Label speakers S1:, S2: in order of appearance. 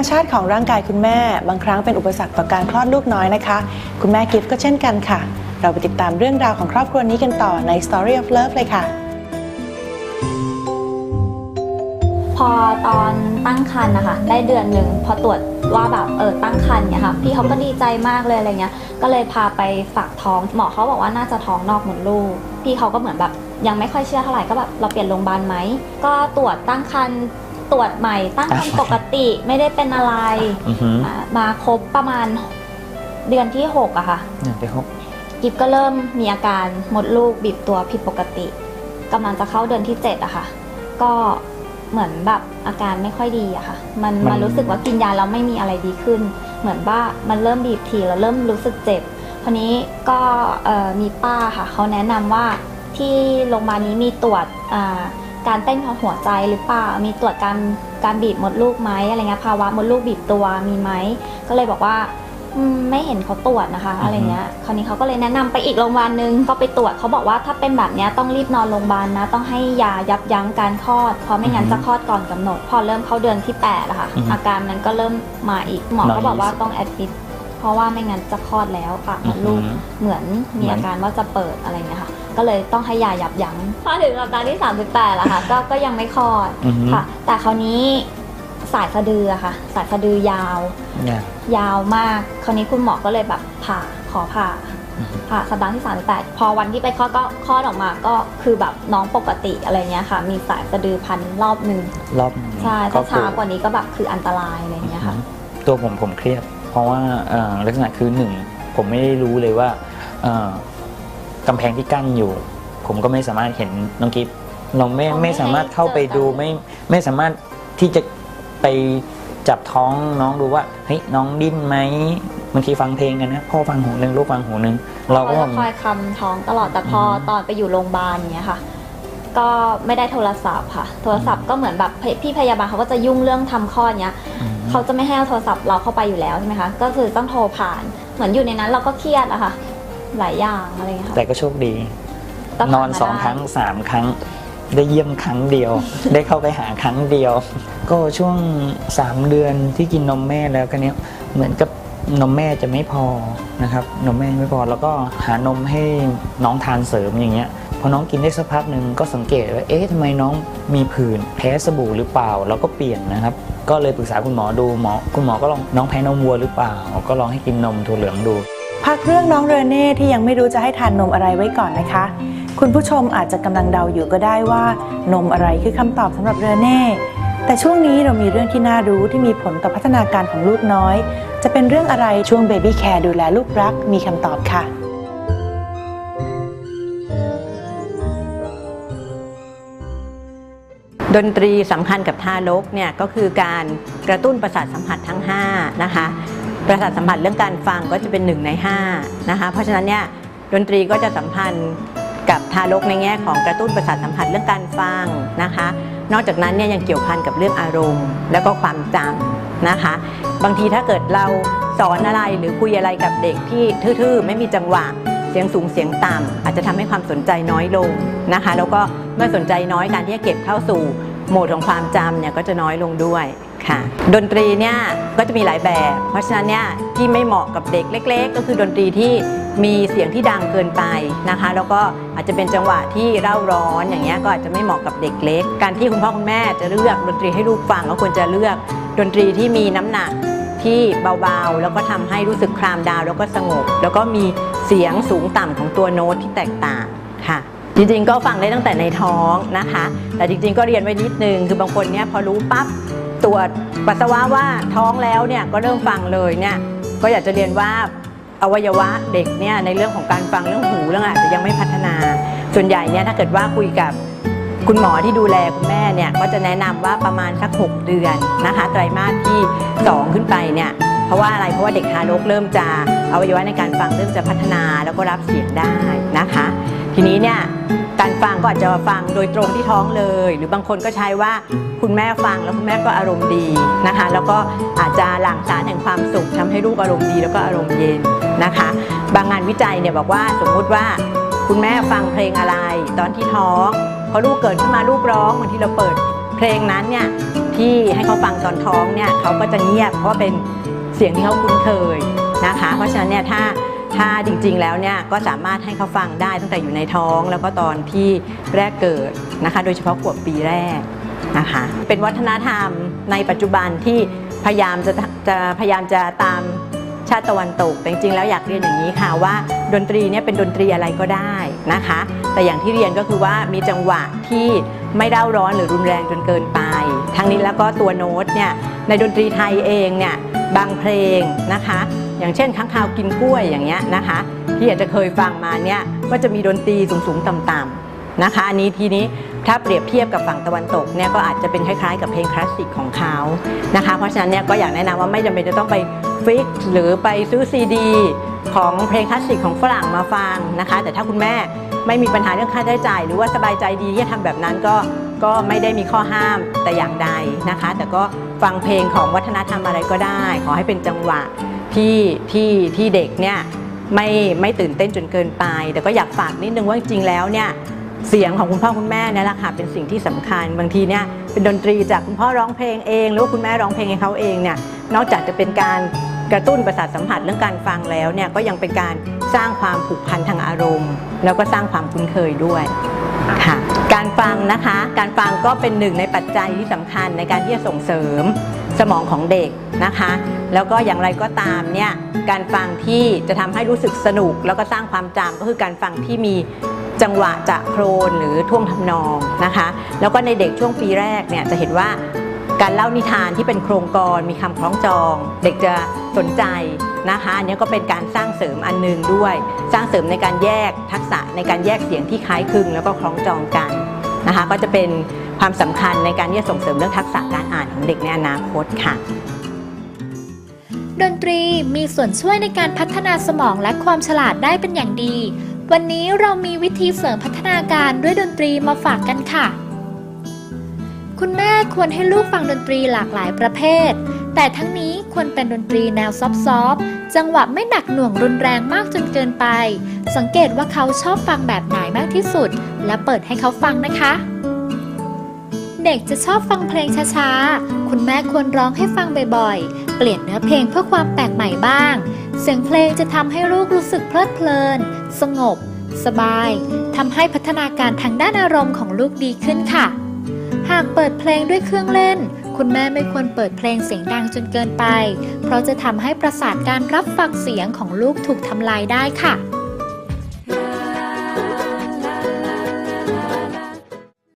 S1: รมชาติของร่างกายคุณแม่ บางครั้งเป็นอุปสรรคต่อการคลอดลูกน้อยนะคะ คุณแม่กิฟต์ก็เช่นกันค่ะ เราไปติดตามเรื่องราวของครอบครัวนี้กันต่อใน Story of Love เลยค่ะ
S2: พอตอนตั้งครรภ์นะคะ ได้เดือนหนึ่งพอตรวจว่าแบบเออตั้งครรภ์เนี่ยค่ะพี่เขาก็ดีใจมากเลยอะไรเงี้ย ก็เลยพาไปฝากท้องหมอเขาบอกว่าน่าจะท้องนอกหมดลูกพี่เขาก็เหมือนแบบยังไม่ค่อยเชื่อเท่าไหร่ก็แบบเราเปลี่ยนโรงพยาบาลไหม ก็ตรวจตั้งครรภ์ ตรวจใหม่ ตั้งครรภ์ปกติไม่ได้เป็นอะไร
S3: อือหือ
S2: อ่ามาครบประมาณเดือนที่หกอะค่ะ
S3: อย่างที่หก
S2: กิฟก็เริ่มมีอาการมดลูกบีบตัวผิดปกติกำลังจะเข้าเดือนที่เจ็ดอะค่ะ ก็เหมือนแบบอาการไม่ค่อยดีอะค่ะ มันมันรู้สึกว่ากินยาแล้วไม่มีอะไรดีขึ้น เหมือนว่ามันเริ่มบีบทีแล้วเริ่มรู้สึกเจ็บคราวนี้ก็เอ่อมีป้าค่ะเขาแนะนำว่าที่โรงพยาบาลนี้มีตรวจอ่า การเต้นของหัวใจหรือเปล่า มีตรวจการการบีบมดลูกไหมอะไรเงี้ยภาวะมดลูกบีบตัวมีไหมก็เลยบอกว่าอืมไม่เห็นเขาตรวจนะคะอะไรเงี้ยคราวนี้เขาก็เลยแนะนำไปอีกโรงพยาบาลนึงก็ไปตรวจเขาบอกว่าถ้าเป็นแบบเนี้ยต้องรีบนอนโรงพยาบาลนะ ต้องให้ยายับยั้งการคลอดเพราะไม่งั้นจะคลอดก่อนกำหนด พอเริ่มเข้าเดือนที่8อะค่ะอาการมันก็เริ่มมาอีกหมอก็บอกว่าต้องแอดมิดเพราะว่าไม่งั้นจะคลอดแล้วปากมดลูกเหมือนมีอาการว่าจะเปิดอะไรเงี้ยค่ะ ก็เลยต้องให้ยายับยั้งพอถึงสัปดาห์ที่ 38แล้วค่ะก็ก็ยังไม่คลอด
S3: อือหือ
S2: ค่ะ แต่คราวนี้สายสะดืออะค่ะ สายสะดือยาว
S3: เนี่ย
S2: ยาวมาก คราวนี้คุณหมอก็เลยแบบผ่าขอผ่า
S3: อือฮึ
S2: ผ่าสัปดาห์ที่ 38 พอวันที่ไปคลอดก็คลอดออกมาก็คือแบบน้องปกติอะไรเงี้ยค่ะ มีสายสะดือพันรอบหนึ่ง
S3: รอบหนึ่ง
S2: ใช่
S3: ก็
S2: ถ้า
S3: คือ
S2: ช้ากว่านี้ก็แบบคืออันตรายอะไรเงี้ยค่ะ
S3: ตัวผมผมเครียด เพราะว่าเอ่อลักษณะคือหนึ่งผมไม่ได้รู้เลยว่าเอ่อ กำแพงที่กั้นอยู่ ผมก็ไม่สามารถเห็นน้องกิฟเราไม่
S2: เขาไม่
S3: ไม่สามารถเข้าไปดู
S2: ให้เจอกัน
S3: ไม่ไม่สามารถที่จะไปจับท้องน้องดูว่าเฮ้ยน้องดิ้นไหมบางทีฟังเพลงกันนะพ่อฟังหูหนึ่งลูกฟังหูหนึ่งเราก็
S2: ก็คอยคำท้องตลอดแต่พออ
S3: ม
S2: ตอนไปอยู่โรงพยาบาลเนี้ยค่ะ ก็ไม่ได้โทรศัพท์ค่ะ โทรศัพท์ก็เหมือนแบบพี่พยาบาลเขาก็จะยุ่งเรื่องทำคลอดเนี้ย
S3: อืม
S2: เขาจะไม่ให้เอาโทรศัพท์เราเข้าไปอยู่แล้วใช่ไหมคะก็คือต้องโทรผ่านเหมือนอยู่ในนั้นเราก็เครียดอะค่ะ หลายอย่างอะไรอย่างเงี้ยค่ะ
S3: แต่ก็โชคดี
S2: ก็
S3: น
S2: ผ่า
S3: อน
S2: มา
S3: สอง
S2: ได้
S3: ครั้งสามครั้ง ได้เยี่ยมครั้งเดียว ได้เข้าไปหาครั้งเดียว ก็ช่วงสามเดือนที่กินนมแม่แล้วก็เนี้ยเหมือนกับนมแม่จะไม่พอนะครับ นมแม่ไม่พอแล้วก็หานมให้น้องทานเสริมอย่างเงี้ยพอน้องกินได้สักพักหนึ่งก็สังเกตว่าเอ๊ะทำไมน้องมีผื่นแพ้สบู่หรือเปล่า แล้วก็เปลี่ยนนะครับ ก็เลยปรึกษาคุณหมอดูหมอคุณหมอก็ลองน้องแพ้นมวัวหรือเปล่า ก็ลองให้กินนมถั่วเหลืองดู
S1: พักเรื่องน้องเรเน่ที่ยังไม่รู้จะให้ทานนมอะไรไว้ก่อนนะคะ คุณผู้ชมอาจจะกำลังเดาอยู่ก็ได้ว่านมอะไรคือคำตอบสำหรับเรเน่แต่ช่วงนี้เรามีเรื่องที่น่ารู้ที่มีผลต่อพัฒนาการของลูกน้อย จะเป็นเรื่องอะไรช่วง Baby Care ดูแลลูกรักมีคำตอบค่ะ
S4: ดนตรีสำคัญกับทารกเนี่ยก็คือการกระตุ้นประสาทสัมผัสทั้ง 5 นะคะ ประสาทสัมผัสเรื่องการฟังก็จะเป็น1ใน5นะคะเพราะฉะนั้นเนี่ยดนตรีก็จะสัมพันธ์กับทารกในแง่ของกระตุ้นประสาทสัมผัสเรื่องการฟังนะคะ นอกจากนั้นเนี่ยยังเกี่ยวพันกับเรื่องอารมณ์ แล้วก็ความจำนะคะ บางทีถ้าเกิดเราสอนอะไรหรือคุยอะไรกับเด็กที่ทื่อๆ ไม่มีจังหวะเสียงสูงเสียงต่ำอาจจะทำให้ความสนใจน้อยลงนะคะ แล้วก็เมื่อสนใจน้อยการที่จะเก็บเข้าสู่โหมดของความจำเนี่ยก็จะน้อยลงด้วย ค่ะ ดนตรีเนี่ยก็จะมีหลายแบบ เพราะฉะนั้นเนี่ยที่ไม่เหมาะกับเด็กเล็ก ๆ ก็คือดนตรีที่มีเสียงที่ดังเกินไปนะคะ แล้วก็อาจจะเป็นจังหวะที่เร่าร้อนอย่างเงี้ยก็อาจจะไม่เหมาะกับเด็กเล็ก การที่คุณพ่อคุณแม่จะเลือกดนตรีให้ลูกฟังก็ควรจะเลือกดนตรีที่มีน้ำหนักที่เบาๆ แล้วก็ทำให้รู้สึกคลามดาวแล้วก็สงบ แล้วก็มีเสียงสูงต่ำของตัวโน้ตที่แตกต่างค่ะ จริงๆ ก็ฟังได้ตั้งแต่ในท้องนะคะ แต่จริงๆ ก็เรียนไว้นิดนึง คือบางคนเนี่ยพอรู้ปั๊บ ตรวจปัสสาวะว่าท้องแล้วเนี่ยก็เริ่มฟังเลยเนี่ยก็อยากจะเรียนว่าอวัยวะเด็กเนี่ยในเรื่องของการฟังเรื่องหูเรื่องอาจจะยังไม่พัฒนา ส่วนใหญ่เนี่ยถ้าเกิดว่าคุยกับคุณหมอที่ดูแลคุณแม่เนี่ยก็จะแนะนำว่าประมาณสัก 6 เดือนนะคะไตรมาสที่ 2 ขึ้นไปเนี่ยเพราะว่าอะไรเพราะว่าเด็กทารกเริ่มจะอวัยวะในการฟังเริ่มจะพัฒนาแล้วก็รับเสียงได้นะคะ ทีนี้เนี่ยการฟังก็อาจจะฟังโดยตรงที่ท้องเลย หรือบางคนก็ใช้ว่าคุณแม่ฟังแล้วคุณแม่ก็อารมณ์ดีนะคะ แล้วก็อาจจะหลั่งสารแห่งความสุขทำให้ลูกอารมณ์ดีแล้วก็อารมณ์เย็นนะคะ บางงานวิจัยเนี่ยบอกว่าสมมุติว่าคุณแม่ฟังเพลงอะไร ตอนที่ท้องพอลูกเกิดขึ้นมาลูกร้องบางทีเราเปิดเพลงนั้นเนี่ยที่ให้เขาฟังตอนท้องเนี่ยเขาก็จะเงียบเพราะเป็นเสียงที่เขาคุ้นเคยนะคะ เพราะฉะนั้นเนี่ยถ้า ถ้าจริงๆแล้วเนี่ยก็สามารถให้เขาฟังได้ตั้งแต่อยู่ในท้อง แล้วก็ตอนที่แรกเกิดนะคะ โดยเฉพาะขวบปีแรกนะคะเป็นวัฒนธรรมในปัจจุบันที่พยายามจะจะพยายามจะตามชาติตะวันตกแต่จริงๆแล้วอยากเรียนอย่างนี้ค่ะว่า ดนตรีเนี่ยเป็นดนตรีอะไรก็ได้นะคะ แต่อย่างที่เรียนก็คือว่ามีจังหวะที่ไม่เร่าร้อนหรือรุนแรงจนเกินไป ทั้งนี้แล้วก็ตัวโน้ตเนี่ยในดนตรีไทยเองเนี่ยบางเพลงนะคะ อย่างเช่นค้างคาวกินกล้วยอย่างเงี้ยนะคะ ที่อาจจะเคยฟังมาเนี่ยก็จะมีดนตรีสูงๆต่ำๆนะคะ อันนี้ทีนี้ถ้าเปรียบเทียบกับฝั่งตะวันตกเนี่ยก็อาจจะเป็นคล้ายๆ กับเพลงคลาสสิกของเขานะคะ เพราะฉะนั้นเนี่ยก็อยากแนะนำว่าไม่จำเป็นจะต้องไปฟิกหรือไปซื้อซีดีของเพลงคลาสสิกของฝรั่งมาฟังนะคะ แต่ถ้าคุณแม่ไม่มีปัญหาเรื่องค่าใช้จ่าย หรือว่าสบายใจดีที่จะทำแบบนั้นก็ก็ไม่ได้มีข้อห้ามแต่อย่างใดนะคะ แต่ก็ฟังเพลงของวัฒนธรรมอะไรก็ได้ ขอให้เป็นจังหวะ ที่ที่ที่เด็กเนี่ยไม่ไม่ตื่นเต้นจนเกินไป แต่ก็อยากฝากนิดนึงว่าจริงแล้วเนี่ยเสียงของคุณพ่อคุณแม่เนี่ยแหละค่ะเป็นสิ่งที่สำคัญบางทีเนี่ยเป็นดนตรีจากคุณพ่อร้องเพลงเองหรือว่าคุณแม่ร้องเพลงให้เขาเองเนี่ยนอกจากจะเป็นการกระตุ้นประสาทสัมผัสเรื่องการฟังแล้วเนี่ยก็ยังเป็นการสร้างความผูกพันทางอารมณ์ แล้วก็สร้างความคุ้นเคยด้วยค่ะการฟังนะคะ การฟังก็เป็นหนึ่งในปัจจัยที่สำคัญในการที่จะส่งเสริม สมองของเด็กนะคะ แล้วก็อย่างไรก็ตามเนี่ยการฟังที่จะทำให้รู้สึกสนุก แล้วก็สร้างความจำก็คือการฟังที่มีจังหวะจะโครนหรือท่วงทำนองนะคะ แล้วก็ในเด็กช่วงปีแรกเนี่ยจะเห็นว่าการเล่านิทานที่เป็นโครงกรมีคำคล้องจอง เด็กจะสนใจนะคะอันนี้ก็เป็นการสร้างเสริมอันหนึงด้วย สร้างเสริมในการแยกทักษะในการแยกเสียงที่คล้ายคลึงแล้วก็คล้องจองกันนะคะ ก็จะเป็น ความสำคัญในการที่จะส่งเสริมเรื่องทักษะการอ่านของเด็กในอนาคตค่ะ
S5: ดนตรีมีส่วนช่วยในการพัฒนาสมองและความฉลาดได้เป็นอย่างดี วันนี้เรามีวิธีเสริมพัฒนาการด้วยดนตรีมาฝากกันค่ะ คุณแม่ควรให้ลูกฟังดนตรีหลากหลายประเภท แต่ทั้งนี้ควรเป็นดนตรีแนวซอฟต์ๆจังหวะไม่หนักหน่วงรุนแรงมากจนเกินไป สังเกตว่าเขาชอบฟังแบบไหนมากที่สุด และเปิดให้เขาฟังนะคะ ด็กจะชอบฟังเพลงช้าๆ คุณแม่ควรร้องให้ฟังบ่อยๆ เปลี่ยนเนื้อเพลงเพื่อความแปลกใหม่บ้าง เสียงเพลงจะทำให้ลูกรู้สึกเพลิดเพลิน สงบ สบายทำให้พัฒนาการทางด้านอารมณ์ของลูกดีขึ้นค่ะ หากเปิดเพลงด้วยเครื่องเล่น คุณแม่ไม่ควรเปิดเพลงเสียงดังจนเกินไป เพราะจะทำให้ประสาทการรับฟังเสียงของลูกถูกทำลายได้ค่ะ